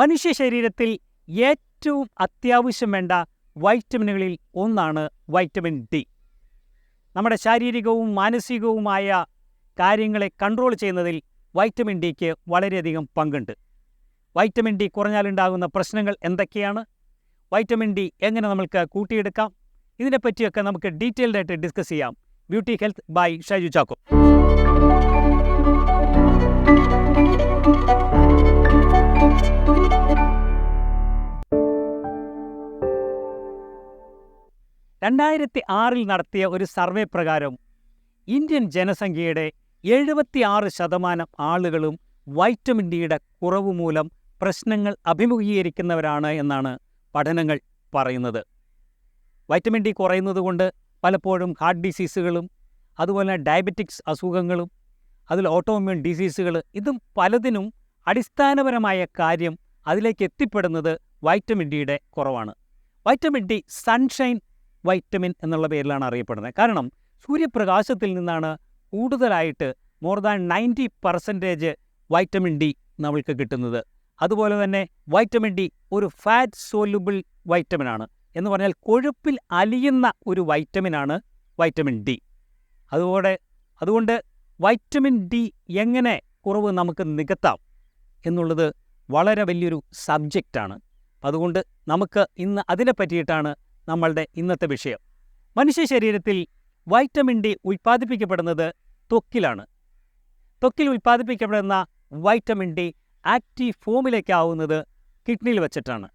മനുഷ്യ ശരീരത്തിൽ ഏറ്റവും അത്യാവശ്യം വേണ്ട വൈറ്റമിനുകളിൽ ഒന്നാണ് വൈറ്റമിൻ ഡി. നമ്മുടെ ശാരീരികവും മാനസികവുമായ കാര്യങ്ങളെ കൺട്രോൾ ചെയ്യുന്നതിൽ വൈറ്റമിൻ ഡിക്ക് വളരെയധികം പങ്കുണ്ട്. വൈറ്റമിൻ ഡി കുറഞ്ഞാലുണ്ടാകുന്ന പ്രശ്നങ്ങൾ എന്തൊക്കെയാണ്? വൈറ്റമിൻ ഡി എങ്ങനെ നമുക്ക് കൂട്ടിയെടുക്കാം? ഇതിനെപ്പറ്റിയൊക്കെ നമുക്ക് ഡീറ്റെയിൽഡായിട്ട് ഡിസ്കസ് ചെയ്യാം. Beauty health by Shaiju Chacko. രണ്ടായിരത്തി ആറിൽ നടത്തിയ ഒരു സർവേ പ്രകാരം ഇന്ത്യൻ ജനസംഖ്യയുടെ എഴുപത്തിയാറ് ശതമാനം ആളുകളും വൈറ്റമിൻ ഡിയുടെ കുറവ് മൂലം പ്രശ്നങ്ങൾ അഭിമുഖീകരിക്കുന്നവരാണ് എന്നാണ് പഠനങ്ങൾ പറയുന്നത്. വൈറ്റമിൻ ഡി കുറയുന്നതുകൊണ്ട് പലപ്പോഴും ഹാർട്ട് ഡിസീസുകളും അതുപോലെ ഡയബറ്റിക്സ് അസുഖങ്ങളും അതിൽ ഓട്ടോമ്യൂൺ ഡിസീസുകൾ ഇതും പലതിനും അടിസ്ഥാനപരമായ കാര്യം അതിലേക്ക് എത്തിപ്പെടുന്നത് വൈറ്റമിൻ ഡിയുടെ കുറവാണ്. വൈറ്റമിൻ ഡി സൺഷൈൻ വൈറ്റമിൻ എന്നുള്ള പേരിലാണ് അറിയപ്പെടുന്നത്. കാരണം സൂര്യപ്രകാശത്തിൽ നിന്നാണ് കൂടുതലായിട്ട് more than ninety percentage vitamin D നമ്മൾക്ക് കിട്ടുന്നത്. അതുപോലെ തന്നെ വൈറ്റമിൻ ഡി ഒരു ഫാറ്റ് സോലുബിൾ വൈറ്റമിനാണ് എന്ന് പറഞ്ഞാൽ കൊഴുപ്പിൽ അലിയുന്ന ഒരു വൈറ്റമിനാണ് വൈറ്റമിൻ ഡി അതുപോലെ അതുകൊണ്ട് വൈറ്റമിൻ ഡി എങ്ങനെ കുറവ് നമുക്ക് നികത്താം എന്നുള്ളത് വളരെ വലിയൊരു സബ്ജക്റ്റാണ് അതുകൊണ്ട് നമുക്ക് ഇന്ന് അതിനെ പറ്റിയിട്ടാണ് നമ്മളുടെ ഇന്നത്തെ വിഷയം. മനുഷ്യ ശരീരത്തിൽ വൈറ്റമിൻ ഡി ഉൽപ്പാദിപ്പിക്കപ്പെടുന്നത് ത്വക്കിലാണ് ത്വക്കിൽ ഉൽപ്പാദിപ്പിക്കപ്പെടുന്ന വൈറ്റമിൻ ഡി ആക്റ്റീവ് ഫോമിലേക്കാവുന്നത് കിഡ്നിയിൽ വെച്ചിട്ടാണ്.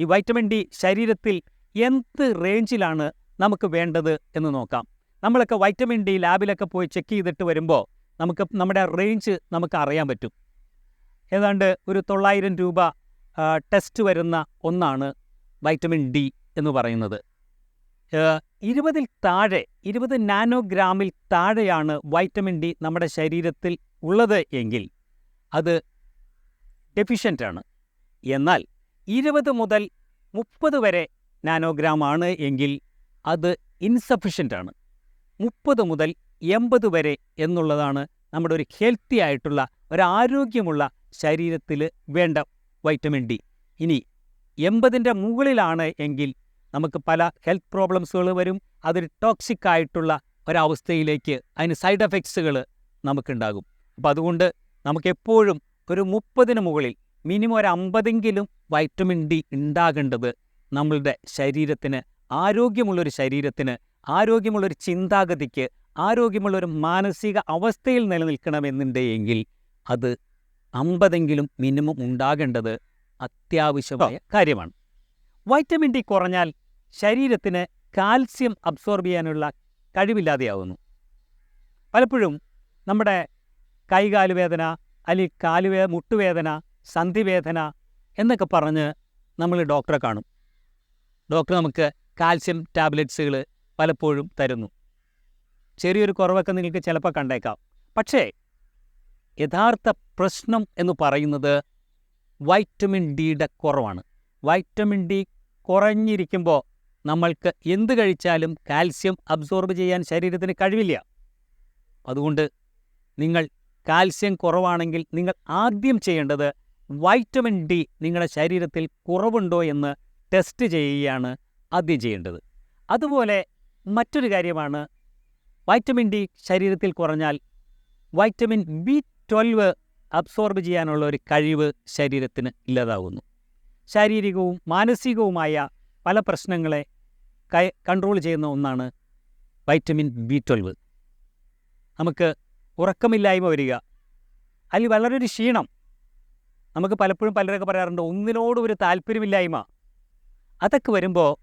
ഈ വൈറ്റമിൻ ഡി ശരീരത്തിൽ എന്ത് റേഞ്ചിലാണ് നമുക്ക് വേണ്ടത് എന്ന് നോക്കാം. നമ്മളൊക്കെ വൈറ്റമിൻ ഡി ലാബിലൊക്കെ പോയി ചെക്ക് ചെയ്തിട്ട് വരുമ്പോൾ നമുക്ക് നമ്മുടെ റേഞ്ച് നമുക്ക് അറിയാൻ പറ്റും. ഏതാണ്ട് ഒരു തൊള്ളായിരം രൂപ ടെസ്റ്റ് വരുന്ന ഒന്നാണ് വൈറ്റമിൻ ഡി എന്ന് പറയുന്നത്. ഇരുപതിൽ താഴെ ഇരുപത് നാനോഗ്രാമിൽ താഴെയാണ് വൈറ്റമിൻ ഡി നമ്മുടെ ശരീരത്തിൽ ഉള്ളത് എങ്കിൽ അത് ഡെഫിഷ്യന്റാണ് എന്നാൽ ഇരുപത് മുതൽ മുപ്പത് വരെ നാനോഗ്രാം ആണ് എങ്കിൽ അത് ഇൻസഫിഷ്യന്റാണ് മുപ്പത് മുതൽ എൺപത് വരെ എന്നുള്ളതാണ് നമ്മുടെ ഒരു ഹെൽത്തി ആയിട്ടുള്ള ഒരു ആരോഗ്യമുള്ള ശരീരത്തിൽ വേണ്ട വൈറ്റമിൻ ഡി. ഇനി എൺപതിന്റെ മുകളിലാണ് എങ്കിൽ നമുക്ക് പല ഹെൽത്ത് പ്രോബ്ലംസുകൾ വരും. അതൊരു ടോക്സിക് ആയിട്ടുള്ള ഒരവസ്ഥയിലേക്ക് അതിന് സൈഡ് എഫക്ട്സുകൾ നമുക്കുണ്ടാകും. അപ്പോൾ അതുകൊണ്ട് നമുക്കെപ്പോഴും ഒരു മുപ്പതിന് മുകളിൽ മിനിമം ഒരു അമ്പതെങ്കിലും വൈറ്റമിൻ ഡി ഉണ്ടാകേണ്ടത് നമ്മളുടെ ശരീരത്തിന് ആരോഗ്യമുള്ളൊരു ശരീരത്തിന് ആരോഗ്യമുള്ളൊരു ചിന്താഗതിക്ക് ആരോഗ്യമുള്ളൊരു മാനസിക അവസ്ഥയിൽ നിലനിൽക്കണമെന്നുണ്ടെങ്കിൽ അത് അമ്പതെങ്കിലും മിനിമം ഉണ്ടാകേണ്ടത് അത്യാവശ്യമായ കാര്യമാണ്. വൈറ്റമിൻ ഡി കുറഞ്ഞാൽ ശരീരത്തിന് കാൽസ്യം അബ്സോർബ് ചെയ്യാനുള്ള കഴിവില്ലാതെയാവുന്നു. പലപ്പോഴും നമ്മുടെ കൈകാലുവേദന അല്ലെങ്കിൽ കാലുവേ മുട്ടുവേദന സന്ധിവേദന എന്നൊക്കെ പറഞ്ഞ് നമ്മൾ ഡോക്ടറെ കാണും. ഡോക്ടർ നമുക്ക് കാൽസ്യം ടാബ്ലറ്റ്സുകൾ പലപ്പോഴും തരുന്നു. ചെറിയൊരു കുറവൊക്കെ നിങ്ങൾക്ക് ചിലപ്പോൾ കണ്ടേക്കാം. പക്ഷേ യഥാർത്ഥ പ്രശ്നം എന്ന് പറയുന്നത് വൈറ്റമിൻ ഡിയുടെ കുറവാണ്. വൈറ്റമിൻ ഡി കുറഞ്ഞിരിക്കുമ്പോൾ നമ്മൾക്ക് എന്ത് കഴിച്ചാലും കാൽസ്യം അബ്സോർബ് ചെയ്യാൻ ശരീരത്തിന് കഴിവില്ല. അതുകൊണ്ട് നിങ്ങൾ കാൽസ്യം കുറവാണെങ്കിൽ നിങ്ങൾ ആദ്യം ചെയ്യേണ്ടത് വൈറ്റമിൻ ഡി നിങ്ങളുടെ ശരീരത്തിൽ കുറവുണ്ടോ എന്ന് ടെസ്റ്റ് ചെയ്യുകയാണ് ആദ്യം ചെയ്യേണ്ടത്. അതുപോലെ മറ്റൊരു കാര്യമാണ് വൈറ്റമിൻ ഡി ശരീരത്തിൽ കുറഞ്ഞാൽ വൈറ്റമിൻ ബി ട്വൽവ് അബ്സോർബ് ചെയ്യാനുള്ള ഒരു കഴിവ് ശരീരത്തിന് ഇല്ലാതാവുന്നു. ശാരീരികവും മാനസികവുമായ പല പ്രശ്നങ്ങളെ കൈ കൺട്രോൾ ചെയ്യുന്ന ഒന്നാണ് വൈറ്റമിൻ ബി ട്വൽവ് നമുക്ക് ഉറക്കമില്ലായ്മ വരിക. അതിൽ വളരെ ഒരു ക്ഷീണം. നമുക്ക് പലപ്പോഴും പലരൊക്കെ പറയാറുണ്ട് ഒന്നിനോടും ഒരു താല്പര്യമില്ലായ്മ. അതൊക്കെ വരുമ്പോൾ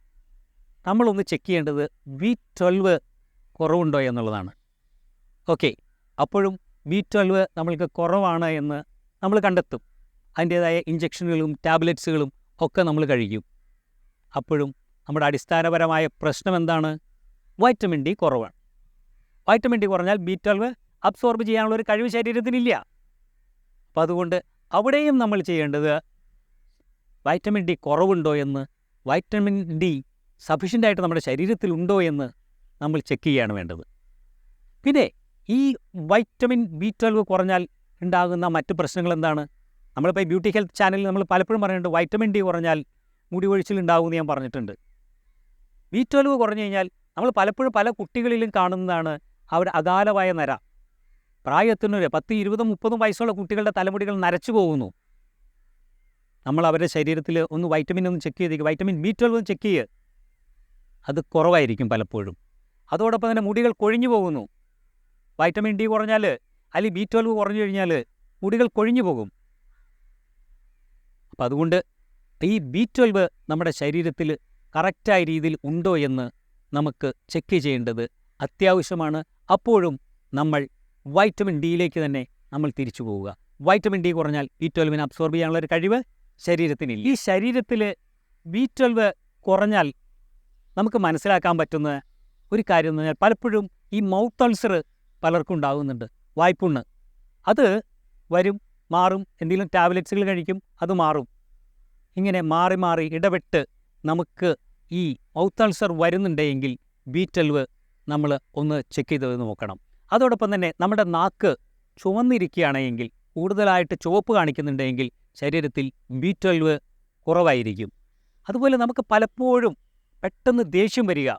നമ്മളൊന്ന് ചെക്ക് ചെയ്യേണ്ടത് ബി ട്വൽവ് കുറവുണ്ടോ എന്നുള്ളതാണ്. ഓക്കെ അപ്പോഴും ബി ട്വൽവ് നമ്മൾക്ക് കുറവാണ് എന്ന് നമ്മൾ കണ്ടെത്തും. അതിന്റേതായ ഇഞ്ചക്ഷനുകളും ടാബ്ലറ്റ്സുകളും ഒക്കെ നമ്മൾ കഴിക്കും. അപ്പോഴും നമ്മുടെ അടിസ്ഥാനപരമായ പ്രശ്നം എന്താണ്? വൈറ്റമിൻ ഡി കുറവാണ്. വൈറ്റമിൻ ഡി കുറഞ്ഞാൽ ബി ട്വൽവ് അബ്സോർബ് ചെയ്യാനുള്ള ഒരു കഴിവ് ശരീരത്തിനില്ല. അപ്പം അതുകൊണ്ട് അവിടെയും നമ്മൾ ചെയ്യേണ്ടത് വൈറ്റമിൻ ഡി കുറവുണ്ടോ എന്ന് വൈറ്റമിൻ ഡി സഫീഷ്യന്റായിട്ട് നമ്മുടെ ശരീരത്തിലുണ്ടോ എന്ന് നമ്മൾ ചെക്ക് ചെയ്യുകയാണ് വേണ്ടത്. പിന്നെ ഈ വൈറ്റമിൻ ബി ട്വൽവ് കുറഞ്ഞാൽ ഉണ്ടാകുന്ന മറ്റ് പ്രശ്നങ്ങൾ എന്താണ്? നമ്മളിപ്പോൾ ഈ ബ്യൂട്ടി ഹെൽത്ത് ചാനലിൽ നമ്മൾ പലപ്പോഴും പറഞ്ഞിട്ടുണ്ട് വൈറ്റമിൻ ഡി കുറഞ്ഞാൽ മുടി ഒഴിച്ചിലുണ്ടാവുമെന്ന് ഞാൻ പറഞ്ഞിട്ടുണ്ട്. ബി ട്വൽവ് കുറഞ്ഞു കഴിഞ്ഞാൽ നമ്മൾ പലപ്പോഴും പല കുട്ടികളിലും കാണുന്നതാണ് അവർ അകാലമായ നര. പ്രായത്തിനൊരു പത്ത് ഇരുപതും മുപ്പതും വയസ്സുള്ള കുട്ടികളുടെ തലമുടികൾ നരച്ചു പോകുന്നു. നമ്മൾ അവരുടെ ശരീരത്തിൽ ഒന്ന് വൈറ്റമിൻ ഒന്ന് ചെക്ക് ചെയ്തേക്ക് വൈറ്റമിൻ ബി ട്വൽവ് ഒന്ന് ചെക്ക് ചെയ്യുക അത് കുറവായിരിക്കും പലപ്പോഴും. അതോടൊപ്പം തന്നെ മുടികൾ കൊഴിഞ്ഞു പോകുന്നു. വൈറ്റമിൻ ഡി കുറഞ്ഞാൽ അല്ലെങ്കിൽ ബി ട്വൽവ് കുറഞ്ഞു കഴിഞ്ഞാൽ മുടികൾ കൊഴിഞ്ഞു പോകും. അപ്പം അതുകൊണ്ട് ഈ ബി ട്വൽവ് നമ്മുടെ ശരീരത്തിൽ കറക്റ്റായ രീതിയിൽ ഉണ്ടോ എന്ന് നമുക്ക് ചെക്ക് ചെയ്യേണ്ടത് അത്യാവശ്യമാണ്. അപ്പോഴും നമ്മൾ വൈറ്റമിൻ ഡിയിലേക്ക് തന്നെ നമ്മൾ തിരിച്ചു പോവുക. വൈറ്റമിൻ ഡി കുറഞ്ഞാൽ ബി ട്വൽവിനെ അബ്സോർബ് ചെയ്യാനുള്ള ഒരു കഴിവ് ശരീരത്തിനില്ല. ഈ ശരീരത്തിൽ ബി ട്വൽവ് കുറഞ്ഞാൽ നമുക്ക് മനസ്സിലാക്കാൻ പറ്റുന്ന ഒരു കാര്യം എന്ന് പറഞ്ഞാൽ പലപ്പോഴും ഈ മൗത്ത് അൾസർ പലർക്കും ഉണ്ടാകുന്നുണ്ട്. വായ്പുണ്ണ്. അത് വരും മാറും. എന്തെങ്കിലും ടാബ്ലറ്റ്സുകൾ കഴിക്കും അത് മാറും. ഇങ്ങനെ മാറി മാറി ഇടപെട്ട് നമുക്ക് ഈ മൗത്ത് അൾസർ വരുന്നുണ്ടെങ്കിൽ ബി ട്വൽവ് നമ്മൾ ഒന്ന് ചെക്ക് ചെയ്ത് നോക്കണം. അതോടൊപ്പം തന്നെ നമ്മുടെ നാക്ക് ചുവന്നിരിക്കുകയാണെങ്കിൽ കൂടുതലായിട്ട് ചുവപ്പ് കാണിക്കുന്നുണ്ടെങ്കിൽ ശരീരത്തിൽ ബി ട്വൽവ് കുറവായിരിക്കും. അതുപോലെ നമുക്ക് പലപ്പോഴും പെട്ടെന്ന് ദേഷ്യം വരിക.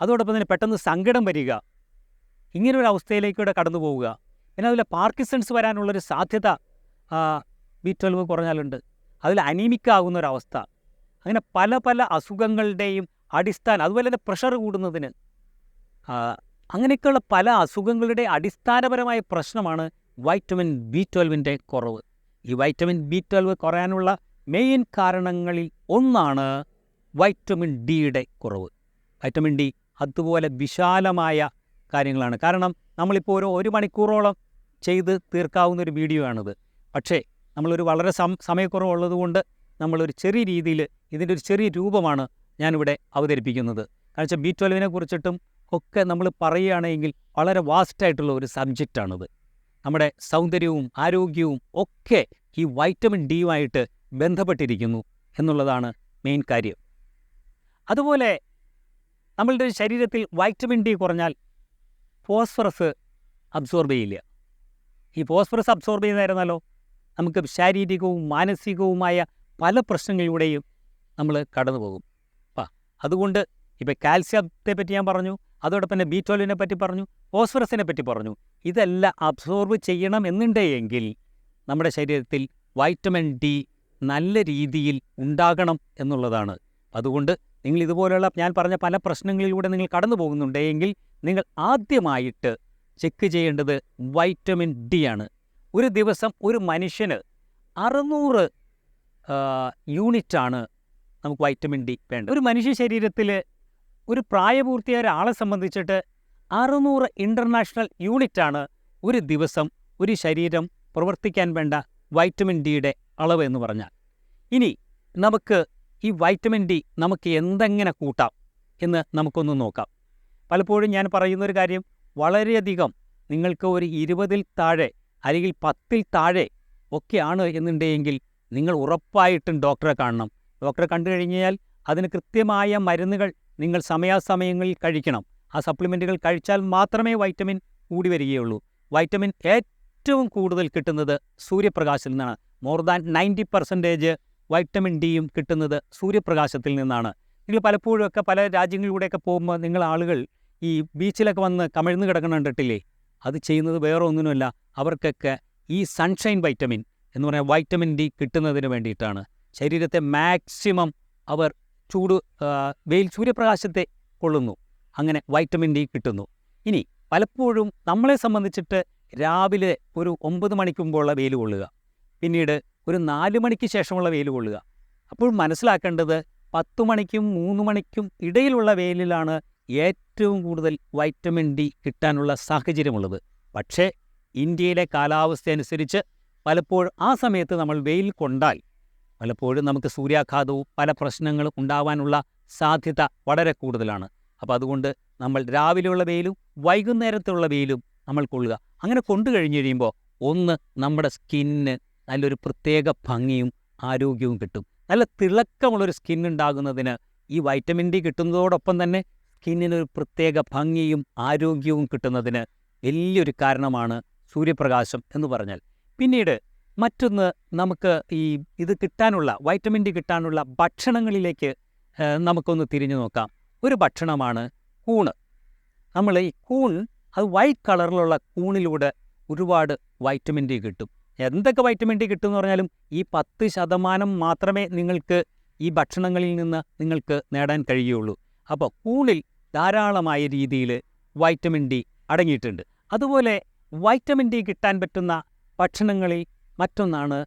അതോടൊപ്പം തന്നെ പെട്ടെന്ന് സങ്കടം വരിക. ഇങ്ങനൊരു അവസ്ഥയിലേക്കൂടെ കടന്നു പോവുക പിന്നെ അതുപോലെ പാർക്കിസൺസ് വരാനുള്ളൊരു സാധ്യത ബി ട്വൽവ് കുറഞ്ഞാലുണ്ട്. അതിൽ അനീമിക് ആകുന്ന ഒരവസ്ഥ അങ്ങനെ പല പല അസുഖങ്ങളുടെയും അടിസ്ഥാനം അതുപോലെ തന്നെ പ്രഷർ കൂടുന്നതിന് അങ്ങനെയൊക്കെയുള്ള പല അസുഖങ്ങളുടെ അടിസ്ഥാനപരമായ പ്രശ്നമാണ് വൈറ്റമിൻ ബി ട്വൽവിന്റെ കുറവ്. ഈ വൈറ്റമിൻ ബി ട്വൽവ് കുറയാനുള്ള മെയിൻ കാരണങ്ങളിൽ ഒന്നാണ് വൈറ്റമിൻ ഡിയുടെ കുറവ്. വൈറ്റമിൻ ഡി അതുപോലെ വിശാലമായ കാര്യങ്ങളാണ്. കാരണം നമ്മളിപ്പോൾ ഒരു ഒരു മണിക്കൂറോളം ചെയ്ത് തീർക്കാവുന്ന ഒരു വീഡിയോ ആണിത്. പക്ഷേ നമ്മളൊരു വളരെ സം സമയക്കുറവുള്ളത് കൊണ്ട് നമ്മളൊരു ചെറിയ രീതിയിൽ ഇതിന്റെ ഒരു ചെറിയ രൂപമാണ് ഞാനിവിടെ അവതരിപ്പിക്കുന്നത്. കാരണം വെച്ചാൽ ബി ട്വൽവിനെ കുറിച്ചിട്ടും ഒക്കെ നമ്മൾ പറയുകയാണെങ്കിൽ വളരെ വാസ്റ്റായിട്ടുള്ള ഒരു സബ്ജക്റ്റാണിത് നമ്മുടെ സൗന്ദര്യവും ആരോഗ്യവും ഒക്കെ ഈ വൈറ്റമിൻ ഡിയുമായിട്ട് ബന്ധപ്പെട്ടിരിക്കുന്നു എന്നുള്ളതാണ് മെയിൻ കാര്യം. അതുപോലെ നമ്മളുടെ ശരീരത്തിൽ വൈറ്റമിൻ ഡി കുറഞ്ഞാൽ ഫോസ്ഫറസ് അബ്സോർബ് ചെയ്യില്ല. ഈ ഫോസ്ഫറസ് അബ്സോർബ് ചെയ്യുന്നതായിരുന്നാലോ നമുക്ക് ശാരീരികവും മാനസികവുമായ പല പ്രശ്നങ്ങളിലൂടെയും നമ്മൾ കടന്നു പോകും അപ്പം അതുകൊണ്ട് ഇപ്പോൾ കാൽസ്യത്തെ പറ്റി ഞാൻ പറഞ്ഞു അതോടൊപ്പം തന്നെ ബി പറ്റി പറഞ്ഞു ഫോസ്ഫറസിനെ പറ്റി പറഞ്ഞു. ഇതെല്ലാം അബ്സോർബ് ചെയ്യണം എന്നുണ്ടെങ്കിൽ നമ്മുടെ ശരീരത്തിൽ വൈറ്റമിൻ ഡി നല്ല രീതിയിൽ ഉണ്ടാകണം എന്നുള്ളതാണ്. അതുകൊണ്ട് നിങ്ങൾ ഇതുപോലെയുള്ള ഞാൻ പറഞ്ഞ പല പ്രശ്നങ്ങളിലൂടെ നിങ്ങൾ കടന്നു പോകുന്നുണ്ടെങ്കിൽ നിങ്ങൾ ആദ്യമായിട്ട് ചെക്ക് ചെയ്യേണ്ടത് വൈറ്റമിൻ ഡി ആണ്. ഒരു ദിവസം ഒരു മനുഷ്യന് അറുന്നൂറ് യൂണിറ്റാണ് നമുക്ക് വൈറ്റമിൻ ഡി വേണ്ടത്. ഒരു മനുഷ്യ ശരീരത്തിൽ ഒരു പ്രായപൂർത്തിയായ ഒരാളെ സംബന്ധിച്ചിട്ട് അറുന്നൂറ് ഇന്റർനാഷണൽ യൂണിറ്റാണ് ഒരു ദിവസം ഒരു ശരീരം പ്രവർത്തിക്കാൻ വേണ്ട വൈറ്റമിൻ ഡിയുടെ അളവ് എന്ന് പറഞ്ഞാൽ. ഇനി നമുക്ക് ഈ വൈറ്റമിൻ ഡി നമുക്ക് എന്തെങ്ങനെ കൂട്ടാം എന്ന് നമുക്കൊന്ന് നോക്കാം. പലപ്പോഴും ഞാൻ പറയുന്നൊരു കാര്യം വളരെയധികം നിങ്ങൾക്ക് ഒരു ഇരുപതിൽ താഴെ അല്ലെങ്കിൽ പത്തിൽ താഴെ ഒക്കെയാണ് എന്നുണ്ടെങ്കിൽ നിങ്ങൾ ഉറപ്പായിട്ടും ഡോക്ടറെ കാണണം. ഡോക്ടറെ കണ്ടു കഴിഞ്ഞാൽ അതിന് കൃത്യമായ മരുന്നുകൾ നിങ്ങൾ സമയാസമയങ്ങളിൽ കഴിക്കണം. ആ സപ്ലിമെന്റുകൾ കഴിച്ചാൽ മാത്രമേ വൈറ്റമിൻ കൂടി വരികയുള്ളൂ. വൈറ്റമിൻ ഏറ്റവും കൂടുതൽ കിട്ടുന്നത് സൂര്യപ്രകാശത്തിൽ നിന്നാണ്. More than ninety percentage vitamin ഡിയും കിട്ടുന്നത് സൂര്യപ്രകാശത്തിൽ നിന്നാണ്. നിങ്ങൾ പലപ്പോഴും ഒക്കെ പല രാജ്യങ്ങളിലൂടെയൊക്കെ പോകുമ്പോൾ നിങ്ങൾ ആളുകൾ ഈ ബീച്ചിലൊക്കെ വന്ന് കമിഴ്ന്ന് കിടക്കണം കണ്ടിട്ടില്ലേ? അത് ചെയ്യുന്നത് വേറെ ഒന്നിനുമല്ല. അവർക്കൊക്കെ ഈ സൺഷൈൻ വൈറ്റമിൻ എന്ന് പറഞ്ഞാൽ വൈറ്റമിൻ ഡി കിട്ടുന്നതിന് വേണ്ടിയിട്ടാണ്. ശരീരത്തെ മാക്സിമം അവർ ചൂട് വെയിൽ സൂര്യപ്രകാശത്തെ കൊള്ളുന്നു. അങ്ങനെ വൈറ്റമിൻ ഡി കിട്ടുന്നു. ഇനി പലപ്പോഴും നമ്മളെ സംബന്ധിച്ചിട്ട് രാവിലെ ഒരു ഒമ്പത് മണിക്ക് മുമ്പുള്ള വെയിൽ കൊള്ളുക. പിന്നീട് ഒരു നാല് മണിക്ക് ശേഷമുള്ള വെയിൽ കൊള്ളുക. അപ്പോൾ മനസ്സിലാക്കേണ്ടത് പത്ത് മണിക്കും മൂന്ന് മണിക്കും ഇടയിലുള്ള വെയിലിലാണ് ഏറ്റവും കൂടുതൽ വൈറ്റമിൻ ഡി കിട്ടാനുള്ള സാഹചര്യമുള്ളത്. പക്ഷേ ഇന്ത്യയിലെ കാലാവസ്ഥ അനുസരിച്ച് പലപ്പോഴും ആ സമയത്ത് നമ്മൾ വെയിൽ കൊണ്ടാൽ പലപ്പോഴും നമുക്ക് സൂര്യാഘാതവും പല പ്രശ്നങ്ങളും ഉണ്ടാവാനുള്ള സാധ്യത വളരെ കൂടുതലാണ്. അപ്പോൾ അതുകൊണ്ട് നമ്മൾ രാവിലെയുള്ള വെയിലും വൈകുന്നേരത്തുള്ള വെയിലും നമ്മൾ കൊള്ളുക. അങ്ങനെ കൊണ്ടു കഴിഞ്ഞ് കഴിയുമ്പോൾ ഒന്ന് നമ്മുടെ സ്കിന്നിന് നല്ലൊരു പ്രത്യേക ഭംഗിയും ആരോഗ്യവും കിട്ടും. നല്ല തിളക്കമുള്ളൊരു സ്കിൻ ഈ വൈറ്റമിൻ ഡി കിട്ടുന്നതോടൊപ്പം തന്നെ സ്കിന്നിനൊരു പ്രത്യേക ഭംഗിയും ആരോഗ്യവും കിട്ടുന്നതിന് വലിയൊരു കാരണമാണ് സൂര്യപ്രകാശം എന്ന് പറഞ്ഞാൽ. പിന്നീട് മറ്റൊന്ന് നമുക്ക് ഈ ഇത് കിട്ടാനുള്ള വൈറ്റമിൻ ഡി കിട്ടാനുള്ള ഭക്ഷണങ്ങളിലേക്ക് നമുക്കൊന്ന് തിരിഞ്ഞു നോക്കാം. ഒരു ഭക്ഷണമാണ് കൂണ്. നമ്മൾ ഈ കൂൺ അത് വൈറ്റ് കളറിലുള്ള കൂണിലൂടെ ഒരുപാട് വൈറ്റമിൻ ഡി കിട്ടും. എന്തൊക്കെ വൈറ്റമിൻ ഡി കിട്ടും എന്ന് പറഞ്ഞാലും ഈ പത്ത് ശതമാനം മാത്രമേ നിങ്ങൾക്ക് ഈ ഭക്ഷണങ്ങളിൽ നിന്ന് നിങ്ങൾക്ക് നേടാൻ കഴിയുള്ളൂ. അപ്പോൾ കൂണിൽ ധാരാളമായ രീതിയിൽ വൈറ്റമിൻ ഡി അടങ്ങിയിട്ടുണ്ട്. അതുപോലെ വൈറ്റമിൻ ഡി കിട്ടാൻ പറ്റുന്ന ഭക്ഷണങ്ങളിൽ മറ്റൊന്നാണ്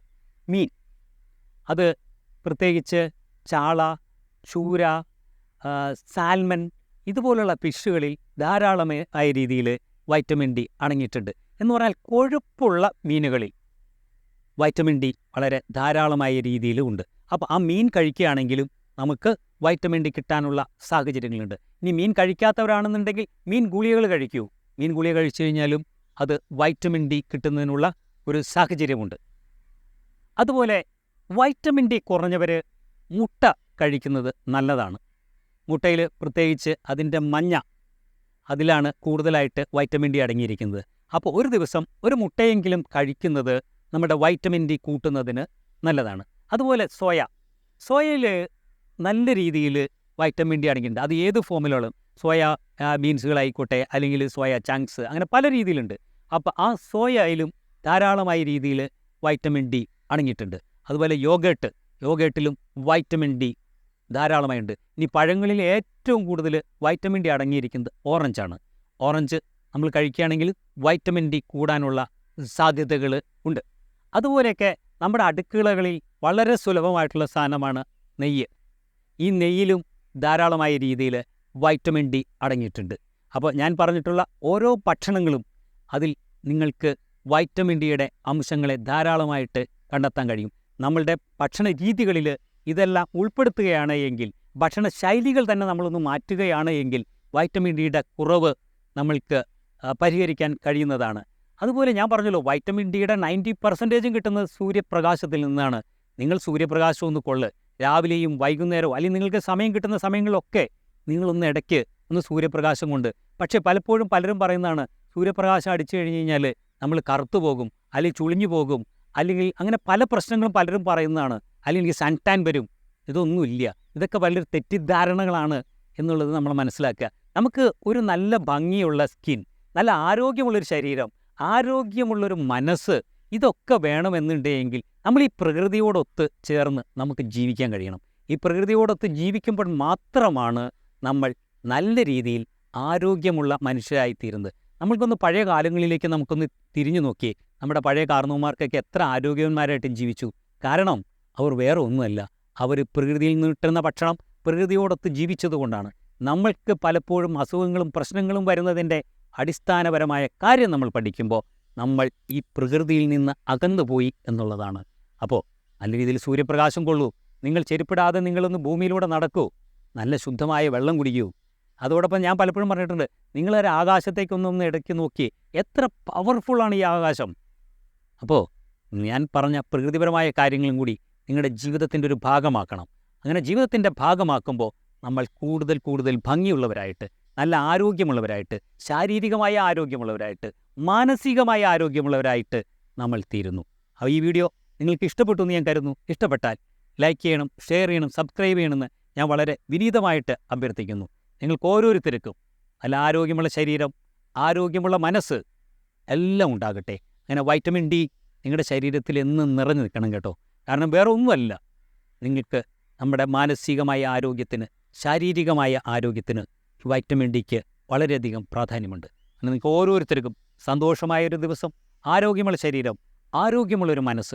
മീൻ. അത് പ്രത്യേകിച്ച് ചാള ചൂര സാൽമൺ ഇതുപോലുള്ള ഫിഷുകളിൽ ധാരാളമായ രീതിയിൽ വൈറ്റമിൻ ഡി അടങ്ങിയിട്ടുണ്ട്. എന്ന് പറഞ്ഞാൽ കൊഴുപ്പുള്ള മീനുകളിൽ വൈറ്റമിൻ ഡി വളരെ ധാരാളമായ രീതിയിൽ ഉണ്ട്. അപ്പോൾ ആ മീൻ കഴിക്കുകയാണെങ്കിലും നമുക്ക് വൈറ്റമിൻ ഡി കിട്ടാനുള്ള സാഹചര്യങ്ങളുണ്ട്. ഇനി മീൻ കഴിക്കാത്തവരാണെന്നുണ്ടെങ്കിൽ മീൻ ഗുളികകൾ കഴിക്കൂ. മീൻ ഗുളിക കഴിച്ചു കഴിഞ്ഞാലും അത് വൈറ്റമിൻ ഡി കിട്ടുന്നതിനുള്ള ഒരു സാഹചര്യമുണ്ട്. അതുപോലെ വൈറ്റമിൻ ഡി കുറഞ്ഞവർ മുട്ട കഴിക്കുന്നത് നല്ലതാണ്. മുട്ടയിൽ പ്രത്യേകിച്ച് അതിന്റെ മഞ്ഞ അതിലാണ് കൂടുതലായിട്ട് വൈറ്റമിൻ ഡി അടങ്ങിയിരിക്കുന്നത്. അപ്പോൾ ഒരു ദിവസം ഒരു മുട്ടയെങ്കിലും കഴിക്കുന്നത് നമ്മുടെ വൈറ്റമിൻ ഡി കൂട്ടുന്നതിന് നല്ലതാണ്. അതുപോലെ സോയ. സോയയിൽ നല്ല രീതിയിൽ വൈറ്റമിൻ ഡി അടങ്ങിയിട്ടുണ്ട്. അത് ഏത് ഫോമിലുള്ള സോയ ബീൻസുകളായിക്കോട്ടെ അല്ലെങ്കിൽ സോയ ചങ്ക്സ് അങ്ങനെ പല രീതിയിലുണ്ട്. അപ്പോൾ ആ സോയയിലും ധാരാളമായ രീതിയിൽ വൈറ്റമിൻ ഡി അടങ്ങിയിട്ടുണ്ട്. അതുപോലെ യോഗേട്ട് യോഗേട്ടിലും വൈറ്റമിൻ ഡി ധാരാളമായുണ്ട്. ഇനി പഴങ്ങളിൽ ഏറ്റവും കൂടുതൽ വൈറ്റമിൻ ഡി അടങ്ങിയിരിക്കുന്നത് ഓറഞ്ചാണ് ഓറഞ്ച് നമ്മൾ കഴിക്കുകയാണെങ്കിൽ വൈറ്റമിൻ ഡി കൂടാനുള്ള സാധ്യതകൾ ഉണ്ട്. അതുപോലെയൊക്കെ നമ്മുടെ അടുക്കളകളിൽ വളരെ സുലഭമായിട്ടുള്ള സാധനമാണ് നെയ്യ്. ഈ നെയ്യിലും ധാരാളമായ രീതിയിൽ വൈറ്റമിൻ ഡി അടങ്ങിയിട്ടുണ്ട്. അപ്പോൾ ഞാൻ പറഞ്ഞിട്ടുള്ള ഓരോ ഭക്ഷണങ്ങളും അതിൽ നിങ്ങൾക്ക് വൈറ്റമിൻ ഡിയുടെ അംശങ്ങളെ ധാരാളമായിട്ട് കണ്ടെത്താൻ കഴിയും. നമ്മളുടെ ഭക്ഷണ രീതികളിൽ ഇതെല്ലാം ഉൾപ്പെടുത്തുകയാണ് എങ്കിൽ ഭക്ഷണ ശൈലികൾ തന്നെ നമ്മളൊന്ന് മാറ്റുകയാണ് എങ്കിൽ വൈറ്റമിൻ ഡിയുടെ കുറവ് നമ്മൾക്ക് പരിഹരിക്കാൻ കഴിയുന്നതാണ്. അതുപോലെ ഞാൻ പറഞ്ഞല്ലോ വൈറ്റമിൻ ഡിയുടെ നയന്റി പെർസെന്റേജും കിട്ടുന്നത് സൂര്യപ്രകാശത്തിൽ നിന്നാണ്. നിങ്ങൾ സൂര്യപ്രകാശം ഒന്ന് കൊള്ള്. രാവിലെയും വൈകുന്നേരവും അല്ലെങ്കിൽ നിങ്ങൾക്ക് സമയം കിട്ടുന്ന സമയങ്ങളിലൊക്കെ നിങ്ങളൊന്ന് ഇടയ്ക്ക് ഒന്ന് സൂര്യപ്രകാശം കൊണ്ട്. പക്ഷേ പലപ്പോഴും പലരും പറയുന്നതാണ് സൂര്യപ്രകാശം അടിച്ചു കഴിഞ്ഞ് കഴിഞ്ഞാൽ നമ്മൾ കറുത്തു പോകും അല്ലെങ്കിൽ ചുളിഞ്ഞു പോകും അല്ലെങ്കിൽ അങ്ങനെ പല പ്രശ്നങ്ങളും പലരും പറയുന്നതാണ്. അല്ലെങ്കിൽ സൺ ടാൻ വരും. ഇതൊന്നുമില്ല ഇതൊക്കെ വലിയൊരു തെറ്റിദ്ധാരണകളാണ് എന്നുള്ളത് നമ്മൾ മനസ്സിലാക്കുക. നമുക്ക് ഒരു നല്ല ഭംഗിയുള്ള സ്കിൻ നല്ല ആരോഗ്യമുള്ളൊരു ശരീരം ആരോഗ്യമുള്ളൊരു മനസ്സ് ഇതൊക്കെ വേണമെന്നുണ്ടെങ്കിൽ നമ്മൾ ഈ പ്രകൃതിയോടൊത്ത് ചേർന്ന് നമുക്ക് ജീവിക്കാൻ കഴിയണം. ഈ പ്രകൃതിയോടൊത്ത് ജീവിക്കുമ്പോൾ മാത്രമാണ് നമ്മൾ നല്ല രീതിയിൽ ആരോഗ്യമുള്ള മനുഷ്യരായി മനുഷ്യരായിത്തീരുന്നത്. നമ്മൾക്കൊന്ന് പഴയ കാലങ്ങളിലേക്ക് നമുക്കൊന്ന് തിരിഞ്ഞു നോക്കി. നമ്മുടെ പഴയ കാർന്നവന്മാർക്കൊക്കെ എത്ര ആരോഗ്യവന്മാരായിട്ട് ജീവിച്ചു. കാരണം അവർ വേറെ ഒന്നുമല്ല. അവർ പ്രകൃതിയിൽ നിന്ന് കിട്ടുന്ന ഭക്ഷണം പ്രകൃതിയോടൊത്ത് ജീവിച്ചതുകൊണ്ടാണ് നമ്മൾക്ക് പലപ്പോഴും അസുഖങ്ങളും പ്രശ്നങ്ങളും വരുന്നതിന്റെ അടിസ്ഥാനപരമായ കാര്യം നമ്മൾ പഠിക്കുമ്പോൾ നമ്മൾ ഈ പ്രകൃതിയിൽ നിന്ന് അകന്നുപോയി എന്നുള്ളതാണ്. അപ്പോൾ നല്ല രീതിയിൽ സൂര്യപ്രകാശം കൊള്ളൂ. നിങ്ങൾ ചെരുപ്പിടാതെ നിങ്ങളൊന്ന് ഭൂമിയിലൂടെ നടക്കൂ. നല്ല ശുദ്ധമായ വെള്ളം കുടിക്കൂ. അതോടൊപ്പം ഞാൻ പലപ്പോഴും പറഞ്ഞിട്ടുണ്ട് നിങ്ങളൊരു ആകാശത്തേക്കൊന്നൊന്ന് ഇടയ്ക്ക് നോക്കി എത്ര പവർഫുള്ളാണ് ഈ ആകാശം. അപ്പോൾ ഞാൻ പറഞ്ഞ പ്രകൃതിപരമായ കാര്യങ്ങളും കൂടി നിങ്ങളുടെ ജീവിതത്തിന്റെ ഒരു ഭാഗമാക്കണം. അങ്ങനെ ജീവിതത്തിന്റെ ഭാഗമാക്കുമ്പോൾ നമ്മൾ കൂടുതൽ കൂടുതൽ ഭംഗിയുള്ളവരായിട്ട് നല്ല ആരോഗ്യമുള്ളവരായിട്ട് ശാരീരികമായ ആരോഗ്യമുള്ളവരായിട്ട് മാനസികമായ ആരോഗ്യമുള്ളവരായിട്ട് നമ്മൾ തീരുന്നു. അപ്പോൾ ഈ വീഡിയോ നിങ്ങൾക്ക് ഇഷ്ടപ്പെട്ടു എന്ന് ഞാൻ കരുതുന്നു. ഇഷ്ടപ്പെട്ടാൽ ലൈക്ക് ചെയ്യണം ഷെയർ ചെയ്യണം സബ്സ്ക്രൈബ് ചെയ്യണമെന്ന് ഞാൻ വളരെ വിനീതമായിട്ട് അഭ്യർത്ഥിക്കുന്നു. നിങ്ങൾക്ക് ഓരോരുത്തർക്കും നല്ല ആരോഗ്യമുള്ള ശരീരം ആരോഗ്യമുള്ള മനസ്സ് എല്ലാം ഉണ്ടാകട്ടെ. അങ്ങനെ വൈറ്റമിൻ ഡി നിങ്ങളുടെ ശരീരത്തിൽ എന്നും നിറഞ്ഞു നിൽക്കണം കേട്ടോ. കാരണം വേറെ ഒന്നുമല്ല. നിങ്ങൾക്ക് നമ്മുടെ മാനസികമായ ആരോഗ്യത്തിന് ശാരീരികമായ ആരോഗ്യത്തിന് വൈറ്റമിൻ ഡിക്ക് വളരെയധികം പ്രാധാന്യമുണ്ട്. അങ്ങനെ നിങ്ങൾക്ക് ഓരോരുത്തർക്കും സന്തോഷമായ ഒരു ദിവസം ആരോഗ്യമുള്ള ശരീരം ആരോഗ്യമുള്ളൊരു മനസ്സ്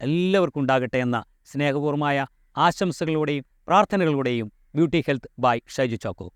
എല്ലാവർക്കും ഉണ്ടാകട്ടെ എന്ന സ്നേഹപൂർവമായ ആശംസകളോടെയും പ്രാർത്ഥനകളോടെയും beauty health by Shaiju Chacko.